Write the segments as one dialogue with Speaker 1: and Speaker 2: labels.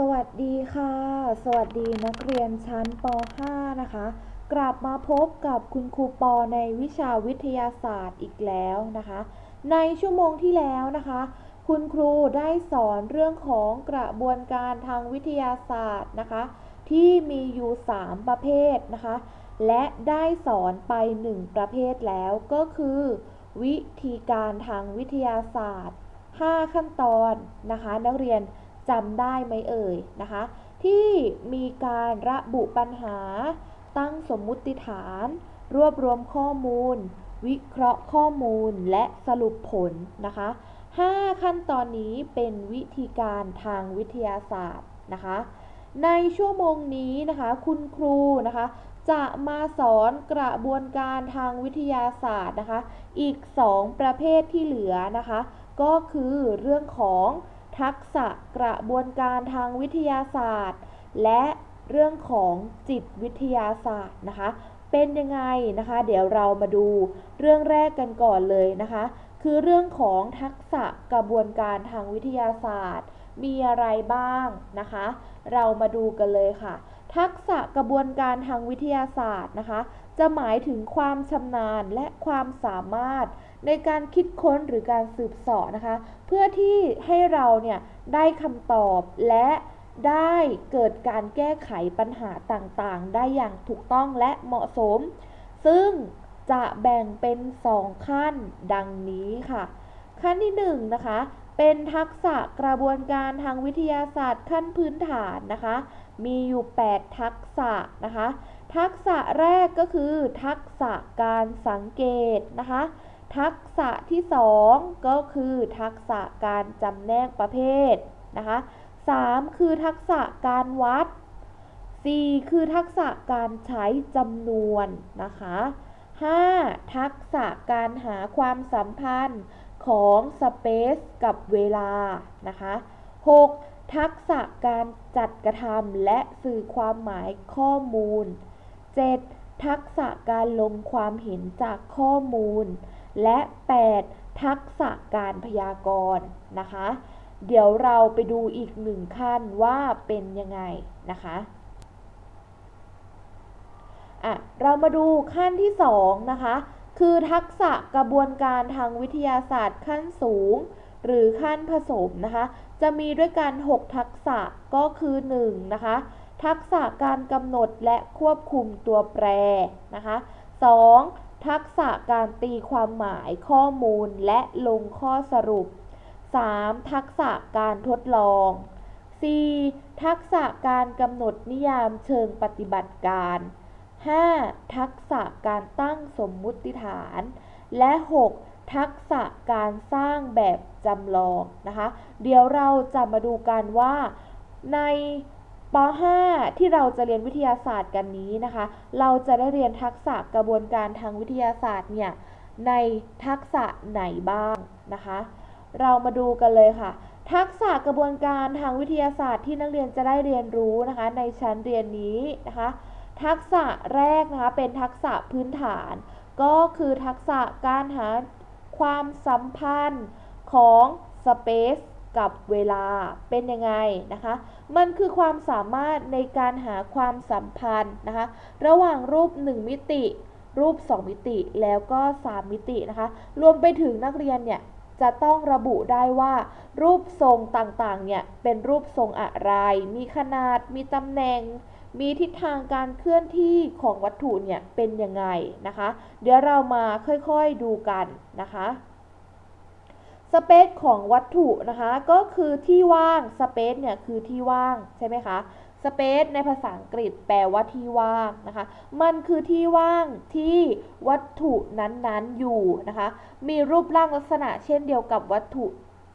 Speaker 1: สวัสดีค่ะ สวัสดีนักเรียนชั้นป .5 นะคะ กลับมาพบกับคุณครูปอในวิชาวิทยาศาสตร์อีกแล้วนะคะ ในชั่วโมงที่แล้วนะคะ คุณครูได้สอนเรื่องของกระบวนการทางวิทยาศาสตร์นะคะ ที่มีอยู่ 3 ประเภทนะคะ และได้สอนไป 1 ประเภทแล้วก็คือ วิธีการทางวิทยาศาสตร์ 5 ขั้นตอนนะคะ นักเรียน จำได้ไหมเอ่ยนะคะ ที่มีการระบุปัญหา ตั้งสมมุติฐาน รวบรวมข้อมูล วิเคราะห์ข้อมูลและสรุปผลนะคะ 5 ขั้นตอนนี้เป็นวิธีการทางวิทยาศาสตร์นะคะ ในชั่วโมงนี้นะคะ คุณครูนะคะ จะมาสอนกระบวนการทางวิทยาศาสตร์นะคะ อีก 2 ประเภทที่เหลือนะคะ ก็คือเรื่องของ ทักษะกระบวนการทางวิทยาศาสตร์ และเรื่องของจิตวิทยาศาสตร์นะคะ เป็นยังไงนะคะ เดี๋ยวเรามาดูเรื่องแรกกันก่อนเลยนะคะ คือเรื่องของทักษะกระบวนการทางวิทยาศาสตร์ มีอะไรบ้างนะคะ เรามาดูกันเลยค่ะ ทักษะกระบวนการทางวิทยาศาสตร์นะคะ จะหมายถึงความชำนาญและความสามารถ ในการคิดค้นหรือการสืบเสาะนะคะ เพื่อที่ให้เราเนี่ยได้คำตอบและได้เกิดการแก้ไขปัญหาต่างๆ ได้อย่างถูกต้องและเหมาะสม ซึ่งจะแบ่งเป็น 2 ขั้นดังนี้ค่ะ ขั้นที่1นนะคะเป็นทักษะกระบวนการทางวิทยาศาสตร์ขั้นพื้นฐานนะคะ มีอยู่ 8 ทักษะนะคะ ทักษะแรกก็คือทักษะการสังเกตนะคะ ทักษะที่ 2 ก็คือทักษะการจำแนกประเภทนะคะ3คือทักษะการวัด 4 คือทักษะการใช้จำนวนนะคะ 5. ทักษะการหาความสัมพันธ์ของสเปซกับเวลานะคะ 6. ทักษะการจัดกระทำและสื่อความหมายข้อมูล 7. ทักษะการลงความเห็นจากข้อมูล และ 8. ทักษะการพยากรณ์นะคะ เดี๋ยวเราไปดูอีกหนึ่งขั้นว่าเป็นยังไงนะคะอะเรามาดูขั้นที่2นะคะคือทักษะกระบวนการทางวิทยาศาสตร์ขั้นสูง หรือขั้นผสมนะคะจะมีด้วยกัน 6 ทักษะก็คือ1นะคะทักษะการกำหนดและควบคุมตัวแปรนะคะ 2. ทักษะการตีความหมายข้อมูลและลงข้อสรุป 3. ทักษะการทดลอง 4. ทักษะการกำหนดนิยามเชิงปฏิบัติการ 5. ทักษะการตั้งสมมุติฐาน และ 6. ทักษะการสร้างแบบจำลองนะคะ เดี๋ยวเราจะมาดูกันว่าใน ป .5 ที่เราจะเรียนวิทยาศาสตร์กันนี้นะคะ เราจะได้เรียนทักษะกระบวนการทางวิทยาศาสตร์เนี่ยในทักษะไหนบ้างนะคะ เรามาดูกันเลยค่ะ ทักษะกระบวนการทางวิทยาศาสตร์ที่นักเรียนจะได้เรียนรู้นะคะ ในชั้นเรียนนี้นะคะ ทักษะแรกนะคะเป็นทักษะพื้นฐาน ก็คือทักษะการหาความสัมพันธ์ของสเปซกับเวลาเป็นยังไงนะคะ มันคือความสามารถในการหาความสัมพันธ์นะคะระหว่างรูป 1 มิติ รูป 2 มิติแล้วก็ 3 มิตินะคะรวมไปถึงนักเรียนเนี่ยจะต้องระบุได้ว่า รูปทรงต่างๆเนี่ยเป็นรูปทรงอะไร มีขนาด มีตำแหน่ง มีทิศทางการเคลื่อนที่ของวัตถุเนี่ยเป็นยังไงนะคะ เดี๋ยวเรามาค่อยๆดูกันนะคะ สเปซของวัตถุนะคะก็คือที่ว่างสเปซเนี่ยคือที่ว่างใช่ไหมคะสเปซในภาษาอังกฤษแปลว่าที่ว่างนะคะ มันคือที่ว่างที่วัตถุนั้นๆอยู่นะคะ มีรูปร่างลักษณะเช่นเดียวกับวัตถุ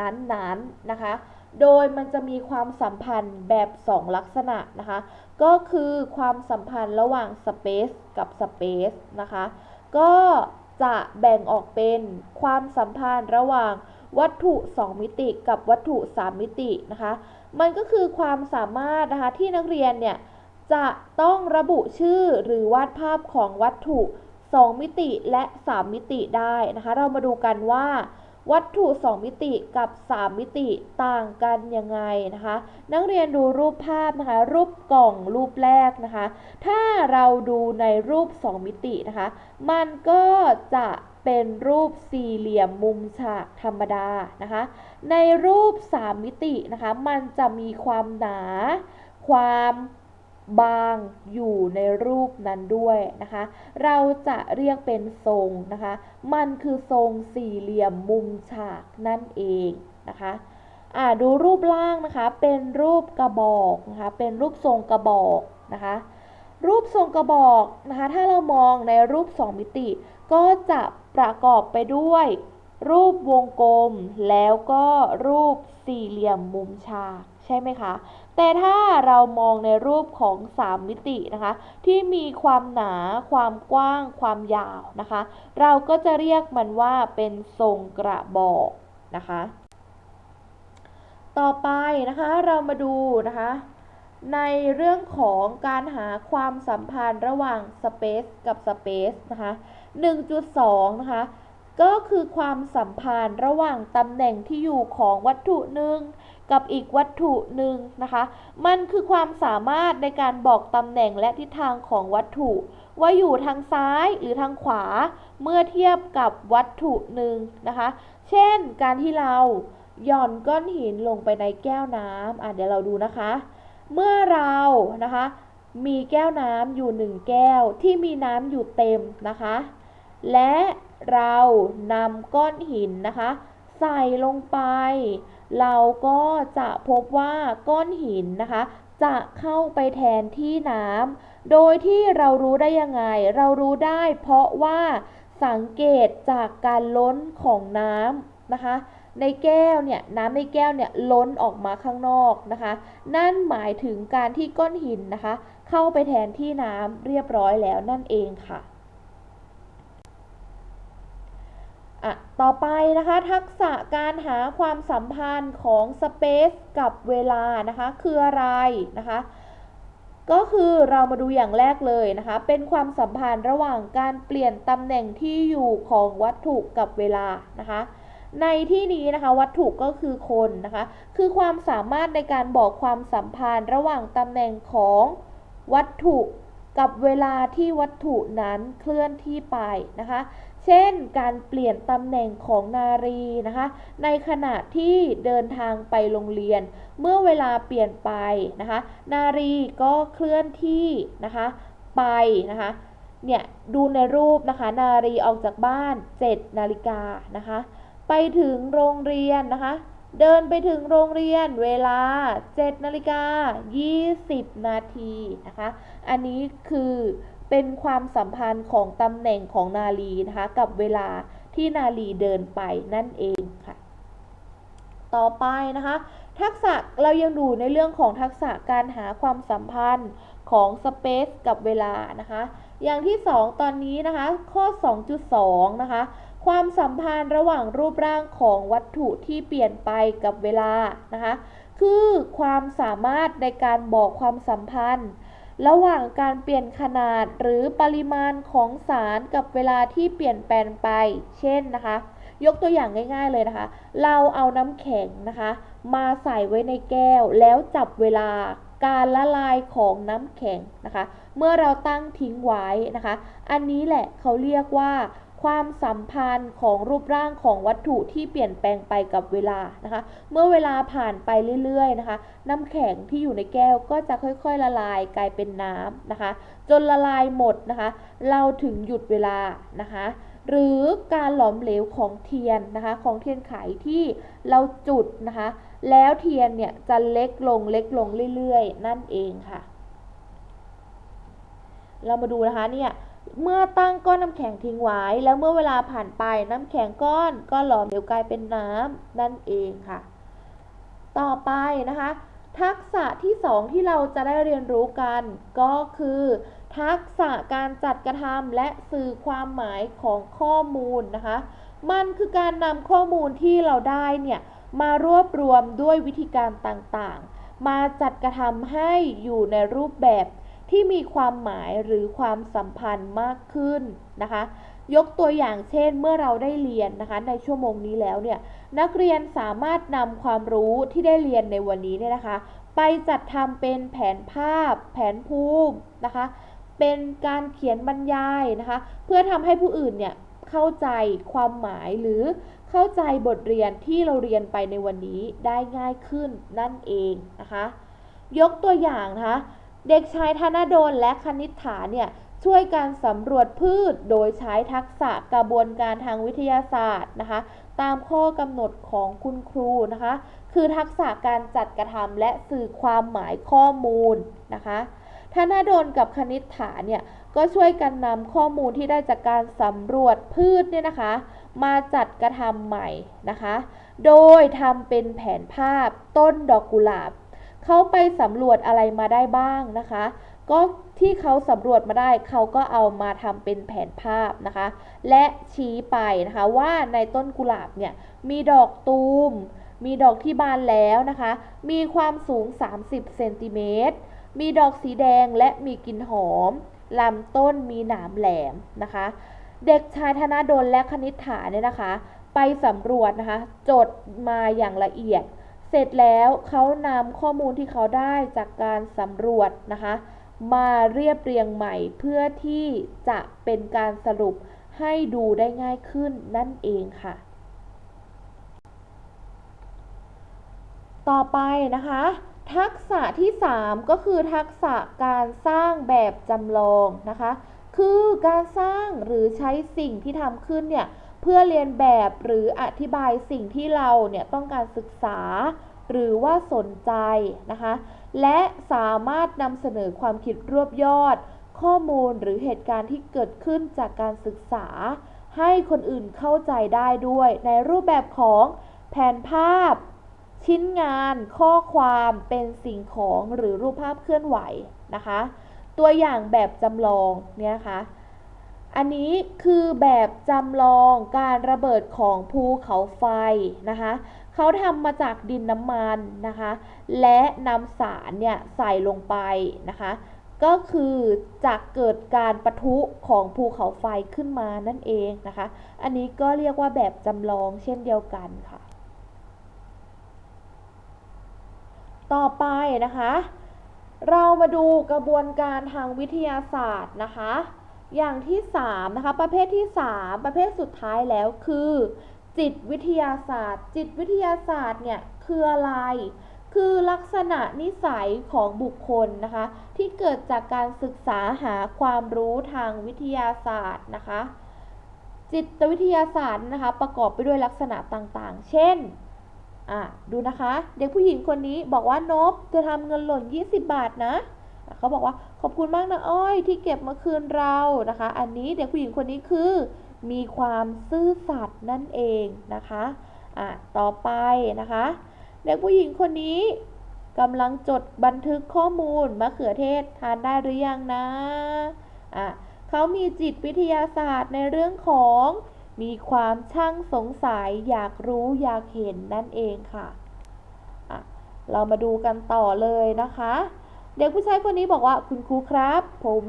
Speaker 1: นั้นๆนะคะ โดยมันจะมีความสัมพันธ์แบบ 2 ลักษณะนะคะ ก็คือความสัมพันธ์ระหว่างสเปซกับสเปซนะคะ ก็จะแบ่งออกเป็นความสัมพันธ์ระหว่าง วัตถุ 2 มิติกับวัตถุ 3 มิตินะคะ มันก็คือความสามารถนะคะที่นักเรียนเนี่ยจะต้องระบุชื่อหรือวาดภาพของวัตถุ 2 มิติและ 3 มิติได้นะคะ เรามาดูกันว่า วัตถุ 2 มิติกับ 3 มิติต่างกันยังไงนะคะ นักเรียนดูรูปภาพนะคะ รูปกล่องรูปแรกนะคะ ถ้าเราดูในรูป 2 มิตินะคะ มันก็จะ เป็นรูปสี่เหลี่ยมมุมฉากธรรมดานะคะ ในรูป 3 มิตินะคะ มันจะมีความหนา ความบางอยู่ในรูปนั้นด้วยนะคะ เราจะเรียกเป็นทรงนะคะ มันคือทรงสี่เหลี่ยมมุมฉากนั่นเองนะคะอ่าดูรูปล่างนะคะ เป็นรูปกระบอกนะคะ เป็นรูปทรงกระบอกนะคะ รูปทรงกระบอกนะคะ ถ้าเรามองในรูป 2 มิติ ก็จะ ประกอบไปด้วย รูปวงกลม แล้วก็รูปสี่เหลี่ยมมุมฉากใช่ไหมคะ แต่ถ้าเรามองในรูปของ 3 มิตินะคะ ที่มีความหนา ความกว้าง ความยาวนะคะ เราก็จะเรียกมันว่าเป็นทรงกระบอกนะคะ ต่อไปนะคะเรามาดูนะคะในเรื่องของการหาความสัมพันธ์ระหว่าง space กับ space นะคะ 1.2 นะคะ ก็คือความสัมพันธ์ระหว่างตำแหน่งที่อยู่ของวัตถุหนึ่งกับอีกวัตถุหนึ่งนะคะ มันคือความสามารถในการบอกตำแหน่งและทิศทางของวัตถุ ว่าอยู่ทางซ้ายหรือทางขวาเมื่อเทียบกับวัตถุหนึ่งนะคะ เช่นการที่เราหย่อนก้อนหินลงไปในแก้วน้ำอะเดี๋ยวเราดูนะคะ เมื่อเรานะคะ มีแก้วน้ำอยู่หนึ่งแก้วที่มีน้ำอยู่เต็มนะคะ และเรานำก้อนหินนะคะ ใส่ลงไป เราก็จะพบว่าก้อนหินนะคะ จะเข้าไปแทนที่น้ำโดยที่เรารู้ได้ยังไง เรารู้ได้เพราะว่าสังเกตจากการล้นของน้ำนะคะ ในแก้วเนี่ยน้ำในแก้วเนี่ยล้นออกมาข้างนอกนะคะ นั่นหมายถึงการที่ก้อนหินนะคะ เข้าไปแทนที่น้ำเรียบร้อยแล้วนั่นเองค่ะ ต่อไปนะคะ ทักษะการหาความสัมพันธ์ของสเปซกับเวลานะคะ คืออะไรนะคะ ก็คือเรามาดูอย่างแรกเลยนะคะ เป็นความสัมพันธ์ระหว่างการเปลี่ยนตำแหน่งที่อยู่ของวัตถุกับเวลานะคะในที่นี้นะคะวัตถุก็คือคนนะคะ คือความสามารถในการบอกความสัมพันธ์ระหว่างตำแหน่งของวัตถุกับเวลาที่วัตถุนั้นเคลื่อนที่ไปนะคะ เช่น การเปลี่ยนตำแหน่งของนารีนะคะ ในขณะที่เดินทางไปโรงเรียน เมื่อเวลาเปลี่ยนไปนะคะ นารีก็เคลื่อนที่นะคะไปนะคะเนี่ยดูในรูปนะคะ นารีออกจากบ้าน 7 นาฬิกานะคะ ไปถึงโรงเรียนนะคะ เดินไปถึงโรงเรียนเวลา 7 นาฬิกา 20 นาทีนะคะ อันนี้คือ เป็นความสัมพันธ์ของตำแหน่งของนาลีนะคะกับเวลาที่นาลีเดินไปนั่นเองค่ะ ต่อไปนะคะ ทักษะเรายังดูในเรื่องของทักษะการหาความสัมพันธ์ของสเปซกับเวลานะคะ อย่างที่ 2 ตอนนี้นะคะ ข้อ 2.2 นะคะ ความสัมพันธ์ระหว่างรูปร่างของวัตถุที่เปลี่ยนไปกับเวลานะคะ คือความสามารถในการบอกความสัมพันธ์ ระหว่างการเปลี่ยนขนาดหรือปริมาณของสารกับเวลาที่เปลี่ยนแปลงไป เช่นนะคะ ยกตัวอย่างง่าย ๆเลยนะคะ เราเอาน้ำแข็งนะคะ มาใส่ไว้ในแก้วแล้วจับเวลาการละลายของน้ำแข็งนะคะ เมื่อเราตั้งทิ้งไว้นะคะ อันนี้แหละเขาเรียกว่า ความสัมพันธ์ของรูปร่างของวัตถุที่เปลี่ยนแปลงไปกับเวลานะคะ เมื่อเวลาผ่านไปเรื่อยๆนะคะ น้ำแข็งที่อยู่ในแก้วก็จะค่อยๆละลายกลายเป็นน้ำนะคะ จนละลายหมดนะคะ เราถึงหยุดเวลานะคะ หรือการหลอมเหลวของเทียนนะคะ ของเทียนไขที่เราจุดนะคะ แล้วเทียนเนี่ยจะเล็กลงเล็กลงเรื่อยๆ นั่นเองค่ะ เรามาดูนะคะเนี่ย เมื่อตั้งก้อนน้ำแข็งทิ้งไว้ แล้วเมื่อเวลาผ่านไปน้ำแข็งก้อนก็หลอมเหลวกลายเป็นน้ำนั่นเองค่ะ ต่อไปนะคะ ทักษะที่ 2 ที่เราจะได้เรียนรู้กันก็คือ ทักษะการจัดกระทำและสื่อความหมายของข้อมูลนะคะ มันคือการนำข้อมูลที่เราได้เนี่ยมารวบรวมด้วยวิธีการต่างๆ มาจัดกระทำให้อยู่ในรูปแบบ ที่มีความหมายหรือความสัมพันธ์มากขึ้นนะคะ ยกตัวอย่างเช่นเมื่อเราได้เรียนนะคะ ในชั่วโมงนี้แล้วเนี่ยนักเรียนสามารถนำความรู้ที่ได้เรียนในวันนี้เนี่ยนะคะ ไปจัดทำเป็นแผนภาพ แผนภูมินะคะ เป็นการเขียนบรรยายนะคะ เพื่อทำให้ผู้อื่นเนี่ยเข้าใจความหมายหรือเข้าใจบทเรียนที่เราเรียนไปในวันนี้ได้ง่ายขึ้นนั่นเองนะคะ ยกตัวอย่างนะคะ เด็กชายธนดลและคณิษฐาเนี่ยช่วยการสำรวจพืชโดยใช้ทักษะกระบวนการทางวิทยาศาสตร์นะคะ ตามข้อกำหนดของคุณครูนะคะ คือทักษะการจัดกระทำและสื่อความหมายข้อมูลนะคะธนดลกับคณิษฐาเนี่ยก็ช่วยกันนำข้อมูลที่ได้จากการสำรวจพืชเนี่ยนะคะ มาจัดกระทำใหม่นะคะ โดยทำเป็นแผนภาพต้นดอกกุหลาบ เขาไปสำรวจอะไรมาได้บ้างนะคะ ก็ที่เขาสำรวจมาได้เขาก็เอามาทำเป็นแผนภาพนะคะ และชี้ไปนะคะว่าในต้นกุหลาบเนี่ยมีดอกตูม มีดอกที่บานแล้วนะคะ มีความสูง 30เซนติเมตรมีดอกสีแดงและมีกลิ่นหอมลำต้นมีหนามแหลมนะคะ เด็กชายธนาดลและคณิษฐาเนี่ยนะคะ ไปสำรวจนะคะ จดมาอย่างละเอียด เสร็จแล้วเขานำข้อมูลที่เขาได้จากการสำรวจนะคะ มาเรียบเรียงใหม่เพื่อที่จะเป็นการสรุปให้ดูได้ง่ายขึ้นนั่นเองค่ะ ต่อไปนะคะ ทักษะที่ 3 ก็คือทักษะการสร้างแบบจำลองนะคะ คือการสร้างหรือใช้สิ่งที่ทำขึ้นเนี่ย เพื่อเรียนแบบหรืออธิบายสิ่งที่เราเนี่ยต้องการศึกษา หรือว่าสนใจนะคะ และสามารถนำเสนอความคิดรวบยอด ข้อมูลหรือเหตุการณ์ที่เกิดขึ้นจากการศึกษา ให้คนอื่นเข้าใจได้ด้วย ในรูปแบบของแผนภาพ ชิ้นงาน ข้อความเป็นสิ่งของหรือรูปภาพเคลื่อนไหวนะคะ ตัวอย่างแบบจำลองเนี่ยนะคะ อันนี้คือแบบจำลองการระเบิดของภูเขาไฟนะคะเขาทำมาจากดินน้ำมันนะคะ และนำสารเนี่ยใส่ลงไปนะคะ ก็คือจะเกิดการปะทุของภูเขาไฟขึ้นมานั่นเองนะคะ อันนี้ก็เรียกว่าแบบจำลองเช่นเดียวกันค่ะ ต่อไปนะคะ เรามาดูกระบวนการทางวิทยาศาสตร์นะคะ อย่างที่3นะคะประเภทที่ 3 ประเภทสุดท้ายแล้วคือ จิตวิทยาศาสตร์ จิตวิทยาศาสตร์เนี่ยคืออะไร คือลักษณะนิสัยของบุคคลนะคะที่เกิดจากการศึกษาหาความรู้ทางวิทยาศาสตร์นะคะจิตวิทยาศาสตร์นะคะประกอบไปด้วยลักษณะต่างๆ เช่นอะดูนะคะ เด็กผู้หญิงคนนี้บอกว่านบจะทำเงินหล่น 20 บาทนะ เขาบอกว่าขอบคุณมากนะอ้อยที่เก็บมาคืนเรานะคะ อันนี้เด็กผู้หญิงคนนี้คือมีความซื่อสัตย์นั่นเองนะคะอะต่อไปนะคะ เด็กผู้หญิงคนนี้กำลังจดบันทึกข้อมูลมะเขือเทศทานได้หรือยังนะอะเขามีจิตวิทยาศาสตร์ในเรื่องของมีความช่างสงสัยอยากรู้อยากเห็นนั่นเองค่ะอะเรามาดูกันต่อเลยนะคะ เด็กผู้ชายคนนี้บอกว่าคุณครูครับ ผม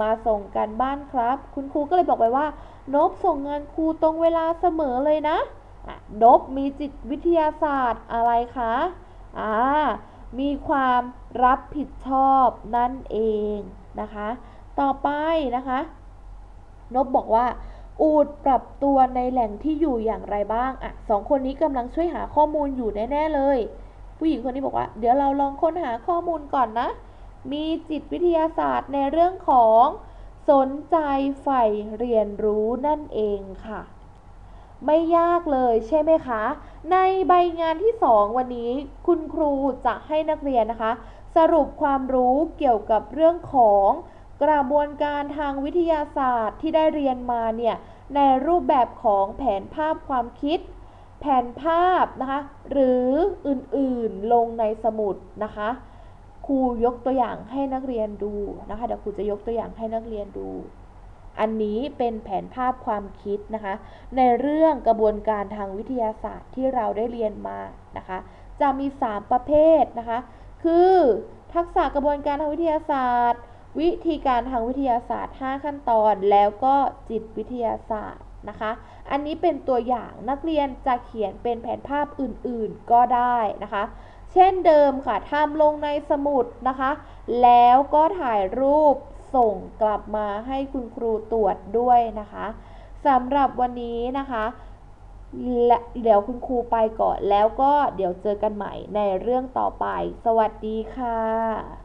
Speaker 1: มาส่งกันบ้านครับ คุณครูก็เลยบอกไปว่านบส่งงานครูตรงเวลาเสมอเลยนะะนบมีจิตวิทยาศาสตร์อะไรคะอ่ามีความรับผิดชอบนั่นเองนะคะ ต่อไปนะคะ นบบอกว่า อูดปรับตัวในแหล่งที่อยู่อย่างไรบ้างอะสองคนนี้กำลังช่วยหาข้อมูลอยู่แน่ ๆ เลย ผู้หญิงคนนี้บอกว่า เดี๋ยวเราลองค้นหาข้อมูลก่อนนะ มีจิตวิทยาศาสตร์ในเรื่องของสนใจใฝ่เรียนรู้นั่นเองค่ะ ไม่ยากเลยใช่ไหมคะ ในใบงานที่ 2 วันนี้คุณครูจะให้นักเรียนนะคะ สรุปความรู้เกี่ยวกับเรื่องของกระบวนการทางวิทยาศาสตร์ที่ได้เรียนมาเนี่ยในรูปแบบของแผนภาพความคิด แผนภาพนะคะหรืออื่นๆลงในสมุดนะคะ ครูยกตัวอย่างให้นักเรียนดูนะคะเดี๋ยวครูจะยกตัวอย่างให้นักเรียนดู อันนี้เป็นแผนภาพความคิดนะคะ ในเรื่องกระบวนการทางวิทยาศาสตร์ที่เราได้เรียนมานะคะ จะมี 3 ประเภทนะคะ คือทักษะกระบวนการทางวิทยาศาสตร์ วิธีการทางวิทยาศาสตร์ 5 ขั้นตอน แล้วก็จิตวิทยาศาสตร์นะคะ อันนี้เป็นตัวอย่างนักเรียนจะเขียนเป็นแผนภาพอื่นๆก็ได้นะคะ เช่นเดิมค่ะทำลงในสมุดนะคะ แล้วก็ถ่ายรูปส่งกลับมาให้คุณครูตรวจด้วยนะคะสำหรับวันนี้นะคะและเดี๋ยวคุณครูไปก่อนแล้วก็เดี๋ยวเจอกันใหม่ในเรื่องต่อไป สวัสดีค่ะ